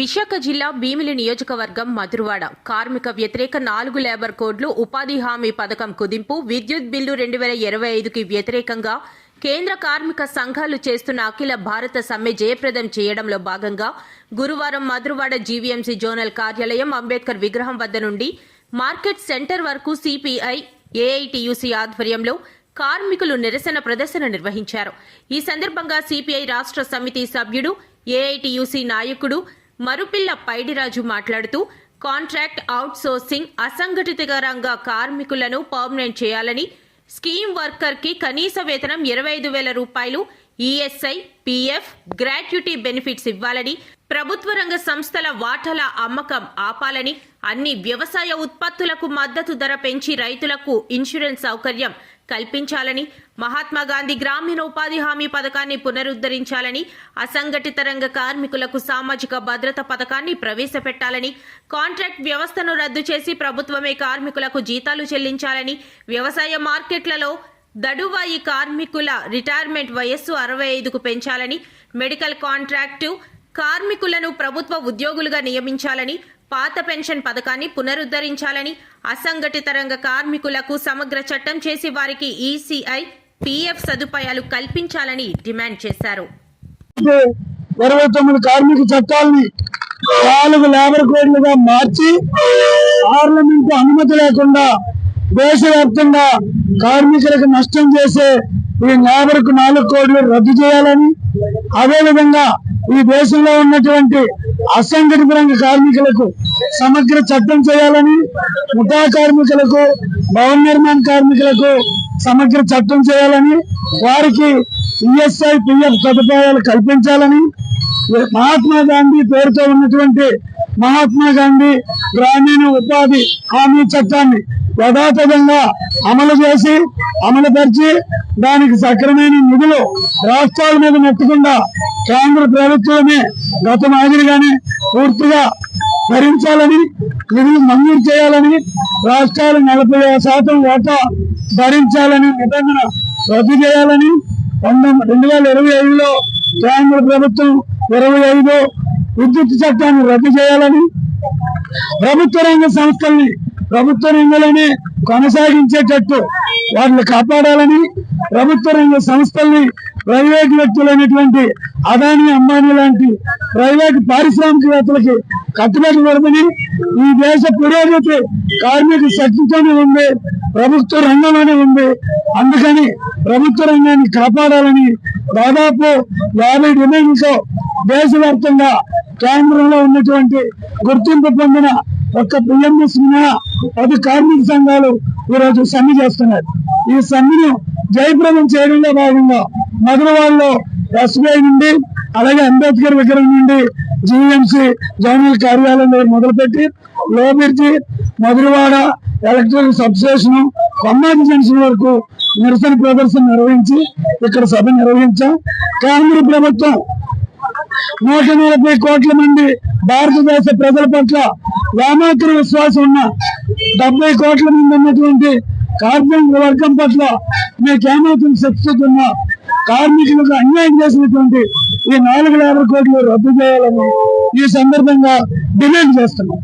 విశాఖ జిల్లా భీమిలి నియోజకవర్గం మధురవాడ. కార్మిక వ్యతిరేక నాలుగు లేబర్ కోడ్లు ఉపాధి హామీ పథకం కుదింపు విద్యుత్ బిల్లు రెండు వేల ఇరవై ఐదుకి వ్యతిరేకంగా కేంద్ర కార్మిక సంఘాలు చేస్తున్న అఖిల భారత సమ్మె జయప్రదం చేయడంలో భాగంగా గురువారం మధురవాడ జీవీఎంసీ జోనల్ కార్యాలయం అంబేద్కర్ విగ్రహం వద్ద నుండి మార్కెట్ సెంటర్ వరకు సిపిఐ ఏఐటియుసి ఆధ్వర్యంలో కార్మికులు నిరసన ప్రదర్శన నిర్వహించారు. ఈ సందర్భంగా సిపిఐ రాష్ట్ర సమితి సభ్యుడు ఏఐటియుసి నాయకుడు మరుపిల్ల పైడిరాజు మాట్లాడుతూ కాంట్రాక్ట్ అవుట్ సోర్సింగ్ అసంఘటిత రంగ కార్మికులను పర్మనెంట్ చేయాలని స్కీమ్ వర్కర్కి కనీస వేతనం ఇరవై ఐదు వేల రూపాయలు ఈఎస్ఐ పీఎఫ్ గ్రాట్యుటీ బెనిఫిట్స్ ఇవ్వాలని ప్రభుత్వ రంగ సంస్థల వాటాల అమ్మకం ఆపాలని అన్ని వ్యవసాయ ఉత్పత్తులకు మద్దతు ధర పెంచి రైతులకు ఇన్సూరెన్స్ సౌకర్యం కల్పించాలని మహాత్మా గాంధీ గ్రామీణ ఉపాధి హామీ పథకాన్ని పునరుద్ధరించాలని అసంఘటిత రంగ కార్మికులకు సామాజిక భద్రత పథకాన్ని ప్రవేశపెట్టాలని కాంట్రాక్ట్ వ్యవస్థను రద్దు చేసి ప్రభుత్వమే కార్మికులకు జీతాలు చెల్లించాలని వ్యవసాయ మార్కెట్లలో దడువాయి కార్మికుల రిటైర్మెంట్ వయస్సు అరవై ఐదుకు పెంచాలని మెడికల్ కాంట్రాక్టు కార్మికులను ప్రభుత్వ ఉద్యోగులుగా నియమించాలని పాత పెన్షన్ పథకాన్ని పునరుద్ధరించాలని అసంఘటిత రంగ కార్మికులకు సమగ్ర చట్టం చేసి వారికి ఈసీఐ పీఎఫ్ సదుపాయాలు కల్పించాలని డిమాండ్ చేశారు. ఇరవై తొమ్మిది కార్మిక చట్టాలని నాలుగు లేబర్ కోడ్లుగా మార్చి పార్లమెంట్ అనుమతి లేకుండా దేశవ్యాప్తంగా కార్మికులకు నష్టం చేసే ఈ లేబర్కు నాలుగు కోడ్లు రద్దు చేయాలని అదేవిధంగా ఈ దేశంలో ఉన్నటువంటి అసంఘటిత రంగ కార్మికులకు సమగ్ర చట్టం చేయాలని ముఠా కార్మికులకు భవన నిర్మాణ కార్మికులకు సమగ్ర చట్టం చేయాలని వారికి ఈఎస్ఐ పిఎఫ్ సదుపాయాలు కల్పించాలని మహాత్మా గాంధీ పేరుతో ఉన్నటువంటి మహాత్మా గాంధీ గ్రామీణ ఉపాధి హామీ చట్టాన్ని యథాతథంగా అమలు చేసి అమలుపరిచి దానికి సక్రమైన నిధులు రాష్ట్రాల మీద నెట్టకుండా కేంద్ర ప్రభుత్వమే గత మాదిరిగానే పూర్తిగా భరించాలని నిధులు మంజూరు చేయాలని రాష్ట్రాలు నలభై శాతం ఓటా భరించాలని నిబంధన రద్దు చేయాలని పంతొమ్మిది రెండు వేల ఇరవై ఐదులో కేంద్ర ప్రభుత్వం ఇరవై ఐదు విద్యుత్ చట్టాన్ని రద్దు చేయాలని ప్రభుత్వ రంగ సంస్థల్ని ప్రభుత్వ రంగంలోనే కొనసాగించేటట్టు వాటిని కాపాడాలని ప్రభుత్వ రంగ సంస్థల్ని ప్రైవేట్ వ్యక్తులైనటువంటి అదాని అంబానీ లాంటి ప్రైవేట్ పారిశ్రామికవేత్తలకి కట్టుబెట్టకూడదని ఈ దేశ పురోగతి కార్మిక శక్తితోనే ఉంది ప్రభుత్వ రంగంలోనే ఉంది. అందుకని ప్రభుత్వ రంగాన్ని కాపాడాలని దాదాపు యాభై డిమాండ్లతో దేశవ్యాప్తంగా కేంద్రంలో ఉన్నటువంటి గుర్తింపు పొందిన ఒక్క పిఎంఎస్ మినహా పది కార్మిక సంఘాలు ఈరోజు సమ్మె చేస్తున్నారు. ఈ సమ్మెను జయప్రదం చేయడంలో భాగంగా మధురవాడలో ఎస్బీఐ నుండి అలాగే అంబేద్కర్ విగ్రహం నుండి జిఎంసి జోనల్ కార్యాలయం దగ్గర మొదలుపెట్టి లోబిర్జి Madhurawada electric substation Kommadi junction వరకు నిరసన ప్రదర్శన నిర్వహించి ఇక్కడ సభ నిర్వహించాం. కేంద్ర ప్రభుత్వం నూట నలభై కోట్ల మంది భారతదేశ ప్రజల పట్ల వ్యామాత్ర విశ్వాసం ఉన్న డెబ్బై కోట్ల మంది ఉన్నటువంటి కార్మిక వర్గం పట్ల మీకేమాత్రం శిక్షిస్తున్న కార్మికులకు అన్యాయం చేసినటువంటి ఈ నాలుగు వేల కోట్లు రద్దు చేయాలని ఈ సందర్భంగా డిమాండ్ చేస్తున్నాం.